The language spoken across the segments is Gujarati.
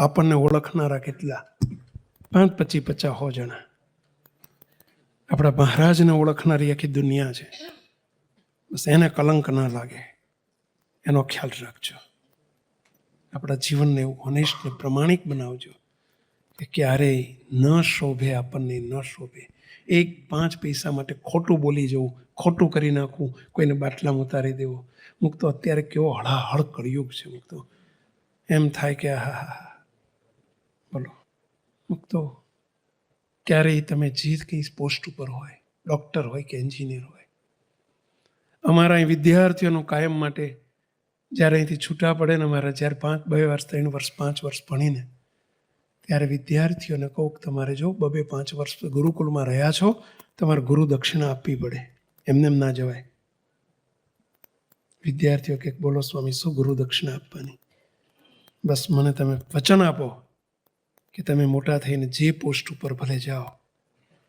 આપણને ઓળખનારા કેટલા? પાંચ પચી પચાસ હો જણા. આપણા મહારાજને ઓળખનારી આખી દુનિયા છે. બસ એને કલંક ના લાગે. એનો ખ્યાલ રાખજો. આપણા જીવનને એવું હોનેસ્ટ ને પ્રમાણિક બનાવજો કે ક્યારેય ન શોભે, આપણને ન શોભે. એક પાંચ પૈસા માટે ખોટું બોલી જવું, ખોટું કરી નાખવું, કોઈને બાટલામાં ઉતારી દેવું. મુક અત્યારે કેવો હળાહળ કળિયુગ છે મુક એમ થાય કે હા હા હા. બોલો. મુક્તો, ક્યારેય તમે જે કંઈ પોસ્ટ ઉપર હોય, ડૉક્ટર હોય કે એન્જિનિયર હોય. અમારા અહીં વિદ્યાર્થીઓનું કાયમ માટે જ્યારે અહીંથી છૂટા પડે ને અમારા જ્યારે પાંચ, બે વર્ષ, ત્રણ વર્ષ, પાંચ વર્ષ ભણીને, ત્યારે વિદ્યાર્થીઓને કહું તમારે જો બબે પાંચ વર્ષ ગુરુકુળમાં રહ્યા છો, તમારે ગુરુ દક્ષિણા આપવી પડે. એમને એમ ના જવાય. વિદ્યાર્થીઓ કે બોલો, સ્વામી, શું ગુરુ દક્ષિણા આપવાની? બસ મને તમે વચન આપો. કે તમે મોટા થઈને જે પોસ્ટ ઉપર ભલે જાઓ,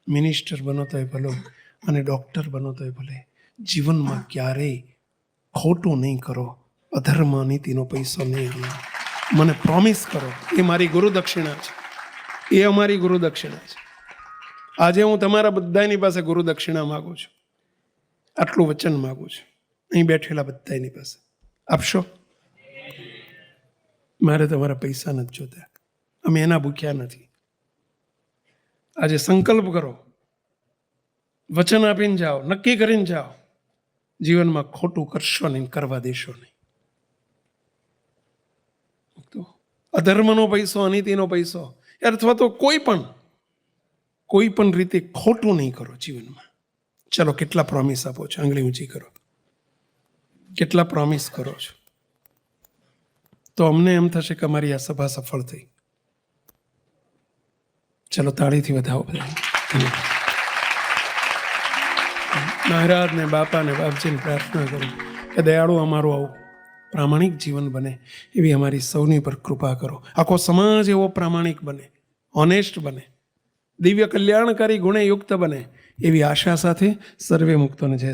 મિનિસ્ટર બનો તોય ભલો અને ડૉક્ટર બનો તોય ભલે, જીવનમાં ક્યારેય ખોટું નહીં કરો, અધર્મ નીતિનો પૈસો નહીં આલો મને પ્રોમિસ કરો, એ મારી ગુરુદક્ષિણા છે. એ અમારી ગુરુદક્ષિણા છે. આજે હું તમારા બધાની પાસે ગુરુદક્ષિણા માગું છું. આટલું વચન માગું છું. અહીં બેઠેલા બધાની પાસે. આપશો? મારે તમારા પૈસા નથી જોતા. અમે એના ભૂખ્યા નથી. આજે સંકલ્પ કરો. વચન આપીને જાઓ, નક્કી કરીને જાઓ. જીવનમાં ખોટું કરશો નહીં, કરવા દેશો નહીં. અધર્મનો પૈસો, અનીતિનો પૈસો અથવા તો કોઈ પણ કોઈ પણ રીતે ખોટું નહીં કરો જીવનમાં. ચલો, કેટલા પ્રોમિસ આપો છો? આંગળી ઊંચી કરો. કેટલા પ્રોમિસ કરો છો? તો અમને એમ થશે કે અમારી આ સભા સફળ થઈ. ચલો તાળીથી વધાવો મહારાજને મહારાજ ને બાપા ને બાપજીને પ્રાર્થના કરું કે દયાળુ અમારું આવું પ્રામાણિક જીવન બને એવી અમારી સૌની પર કૃપા કરો. આખો સમાજ એવો પ્રામાણિક બને ઓનેસ્ટ બને, દિવ્ય કલ્યાણકારી ગુણે યુક્ત બને એવી આશા સાથે સર્વે મુક્તોને જય